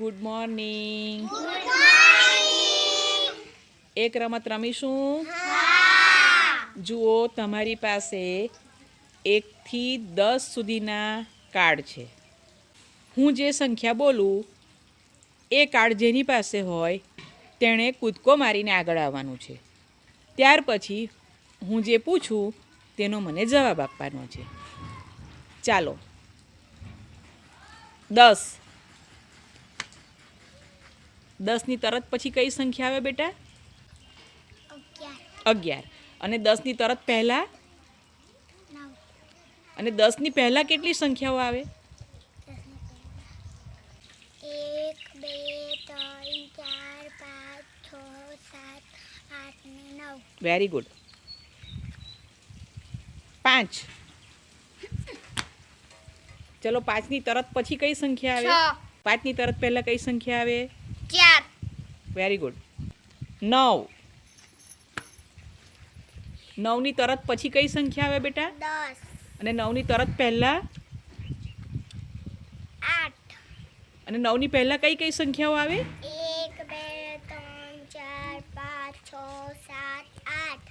Good morning એક રમત રમીશું? જુઓ તમારી પાસે એકથી દસ સુધીના કાર્ડ છે. હું જે સંખ્યા બોલું એ કાર્ડ જેની પાસે હોય તેણે કૂદકો મારીને આગળ આવવાનું છે. ત્યાર પછી હું જે પૂછું તેનો મને જવાબ આપવાનો છે. ચાલો. દસ. દસની તરત પછી કઈ સંખ્યા આવે બેટા? અગિયાર. અને દસની તરત પહેલાં? અને દસની પહેલાં કેટલી સંખ્યાઓ આવે? વેરી ગુડ પાંચ ચલો પાંચની તરત પછી કઈ સંખ્યા આવે? પાંચની તરત પહેલાં કઈ સંખ્યા આવે? વેરી ગુડ નવ. નવની તરત પછી કઈ સંખ્યા આવે બેટા? દસ. અને નવની તરત પહેલાં? આઠ. અને નવની પહેલાં કઈ કઈ સંખ્યાઓ આવે? એક બે ત્રણ ચાર પાંચ છ સાત આઠ.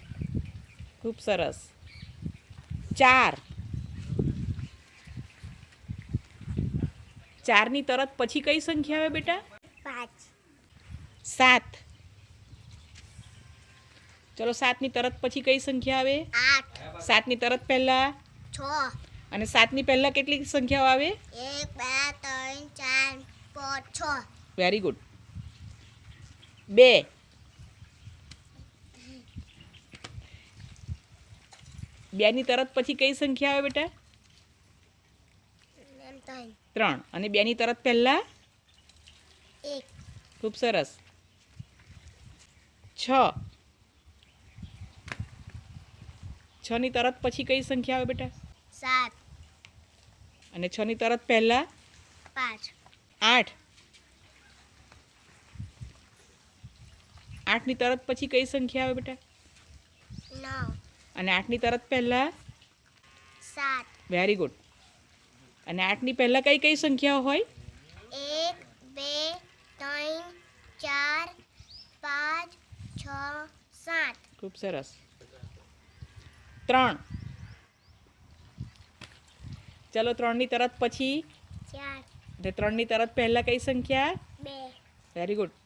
ખૂબ સરસ. ચાર. ચારની તરત પછી કઈ સંખ્યા આવે બેટા? પાંચ. સાત. ચલો સાતની તરત પછી કઈ સંખ્યા આવે? સાતની તરત પહેલા? છ. અને સાતની પહેલા કેટલી સંખ્યાઓ આવે? એક બે ત્રણ ચાર પાંચ છ. વેરી ગુડ બે. બેની તરત પછી કઈ સંખ્યા આવે બેટા? ત્રણ. ત્રણ. અને બેની તરત પહેલા? એક. ખૂબ સરસ. છ. છની તરત પછી કઈ સંખ્યા આવે બેટા? સાત. અને છની તરત પહેલા? પાંચ. આઠ. આઠની તરત પછી કઈ સંખ્યા આવે બેટા? નવ. અને આઠની તરત પહેલા? સાત. વેરી ગુડ અને આઠની પહેલા કઈ કઈ સંખ્યાઓ હોય એક બે ત્રણ ચાર પાંચ છ સાત ખૂબ સરસ. ત્રણ. ચલો ત્રણની તરત પછી? ચાર. અને ત્રણની તરત પહેલા કઈ સંખ્યા? બે. Very good